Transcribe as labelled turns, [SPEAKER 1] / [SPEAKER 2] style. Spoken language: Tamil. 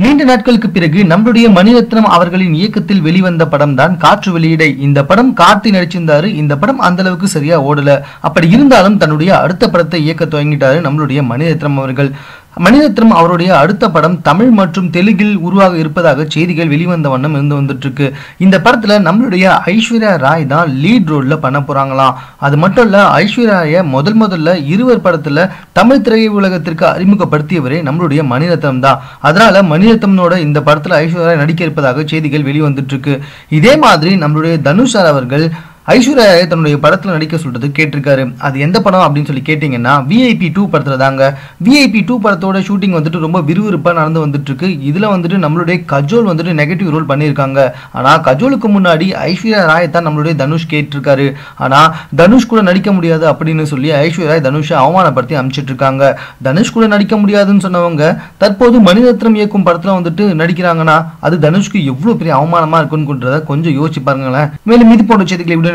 [SPEAKER 1] நீண்ட நாட்களுக்கு பிறகு நம்மளுடைய மணிரத்னம் அவர்களின் இயக்கத்தில் வெளிவந்த படம் தான் காற்று வெளியீடை. இந்த படம் கார்த்தி நடிச்சிருந்தாரு. இந்த படம் அந்த அளவுக்கு சரியா ஓடல. அப்படி இருந்தாலும் தன்னுடைய அடுத்த படத்தை இயக்க துவங்கிட்டாரு நம்மளுடைய மணிரத்னம் அவர்கள். மணிரத்னம் அவருடைய அடுத்த படம் தமிழ் மற்றும் தெலுங்கில் உருவாக இருப்பதாக செய்திகள் வெளிவந்த வண்ணம் இருந்து வந்துட்டு இருக்கு இந்த படத்துல நம்மளுடைய ஐஸ்வர்யா ராய் தான் லீட் ரோல்ல பண்ண போறாங்களாம். அது மட்டும் இல்ல ஐஸ்வர்யா ராயை முதல் முதல்ல இருவர் படத்துல தமிழ் திரை உலகத்திற்கு அறிமுகப்படுத்தியவரே நம்மளுடைய மணிரத்னம் தான். அதனால மணிரத்னோட இந்த படத்துல ஐஸ்வர்யா ராய் நடிக்க இருப்பதாக செய்திகள் வெளிவந்துட்டு இருக்கு இதே மாதிரி நம்மளுடைய தனுஷ் அவர்கள் ஐஸ்வர்யா தன்னுடைய படத்தில் நடிக்க சொல்றது கேட்டிருக்காரு. அது எந்த படம் அப்படின்னு சொல்லி கேட்டிங்கன்னா விஐபி டூ படத்தில் தாங்க. விஐபி டூ படத்தோட ஷூட்டிங் வந்துட்டு ரொம்ப விறுவிறுப்பாக நடந்து வந்துட்டு இருக்கு இதில் வந்துட்டு நம்மளுடைய கஜோல் வந்துட்டு நெகட்டிவ் ரோல் பண்ணியிருக்காங்க. ஆனால் கஜோலுக்கு முன்னாடி ஐஸ்வர்யா ராய தான் நம்மளுடைய தனுஷ் கேட்டிருக்காரு. ஆனால் தனுஷ் கூட நடிக்க முடியாது அப்படின்னு சொல்லி ஐஸ்வர்யா ராய் தனுஷை அவமானப்படுத்தி அமைச்சிட்டு இருக்காங்க தனுஷ் கூட நடிக்க முடியாதுன்னு சொன்னவங்க தற்போது மணிரத்னம் இயக்கும் படத்தில் வந்துட்டு நடிக்கிறாங்கன்னா அது தனுஷ்க்கு எவ்வளோ பெரிய அவமானமாக இருக்குன்னு கொஞ்சம் யோசிச்சு பாருங்களேன். மேலும் இது போன்ற செய்திகளை